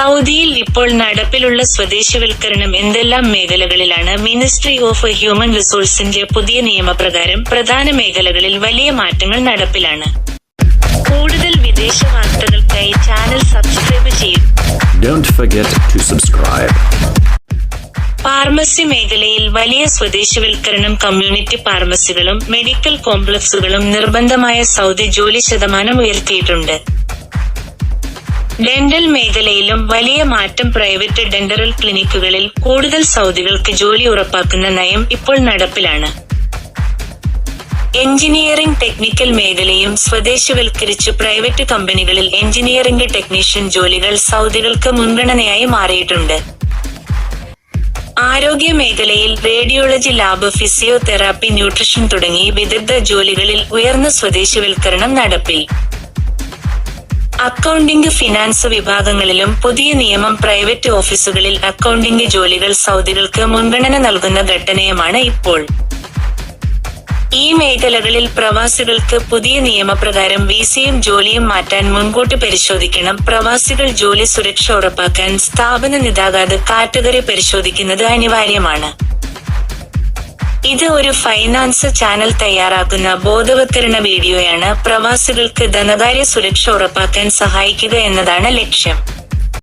സൗദിയിൽ ഇപ്പോൾ നടപ്പിലുള്ള സ്വദേശവൽക്കരണം എന്തെല്ലാം മേഖലകളിലാണ്? മിനിസ്ട്രി ഓഫ് ഹ്യൂമൻ റിസോഴ്സിന്റെ പുതിയ നിയമപ്രകാരം പ്രധാന മേഖലകളിൽ വലിയ മാറ്റങ്ങൾ നടപ്പിലാണ്. കൂടുതൽ വിദേശ വാർത്തകൾക്കായി ചാനൽ സബ്സ്ക്രൈബ് ചെയ്യും. ഡോണ്ട് ടു സബ്സ്ക്രൈബ് ഫാർമസി മേഖലയിൽ വലിയ സ്വദേശവൽക്കരണം കമ്മ്യൂണിറ്റി ഫാർമസികളും മെഡിക്കൽ കോംപ്ലക്സുകളും നിർബന്ധമായ സൗദി ജോലി ശതമാനം ഉയർത്തിയിട്ടുണ്ട്. ഡെന്റൽ മേഖലയിലും വലിയ മാറ്റം പ്രൈവറ്റ് ഡെന്ററൽ ക്ലിനിക്കുകളിൽ കൂടുതൽ സൗദികൾക്ക് ജോലി ഉറപ്പാക്കുന്ന നയം ഇപ്പോൾ നടപ്പിലാണ്. എഞ്ചിനീയറിംഗ് ടെക്നിക്കൽ മേഖലയും സ്വദേശവൽക്കരിച്ച് പ്രൈവറ്റ് കമ്പനികളിൽ എഞ്ചിനീയറിംഗ് ടെക്നീഷ്യൻ ജോലികൾ സൗദികൾക്ക് മുൻഗണനയായി മാറിയിട്ടുണ്ട്. ആരോഗ്യ മേഖലയിൽ റേഡിയോളജി ലാബ് ഫിസിയോതെറാപ്പി ന്യൂട്രിഷൻ തുടങ്ങി വിദഗ്ധ ജോലികളിൽ ഉയർന്ന സ്വദേശിവൽക്കരണം നടപ്പിൽ. അക്കൗണ്ടിംഗ് ഫിനാൻസ് വിഭാഗങ്ങളിലും പുതിയ നിയമം പ്രൈവറ്റ് ഓഫീസുകളിൽ അക്കൗണ്ടിംഗ് ജോലികൾ സൗദികൾക്ക് മുൻഗണന നൽകുന്ന ഘട്ടനയമാണ് ഇപ്പോൾ. ഈ മേഖലകളിൽ പ്രവാസികൾക്ക് പുതിയ നിയമപ്രകാരം വിസയും ജോലിയും മാറ്റാൻ മുൻകൂട്ടി പരിശോധിക്കണം. പ്രവാസികൾ ജോലി സുരക്ഷ ഉറപ്പാക്കാൻ സ്ഥാപന നിതാകാതെ കാറ്റഗറി പരിശോധിക്കുന്നത് അനിവാര്യമാണ്. ഇത് ഒരു ഫൈനാൻസ് ചാനൽ തയ്യാറാക്കുന്ന ബോധവത്കരണ വീഡിയോയാണ് പ്രവാസികൾക്ക് ധനകാര്യ സുരക്ഷ ഉറപ്പാക്കാൻ സഹായിക്കുക എന്നതാണ് ലക്ഷ്യം.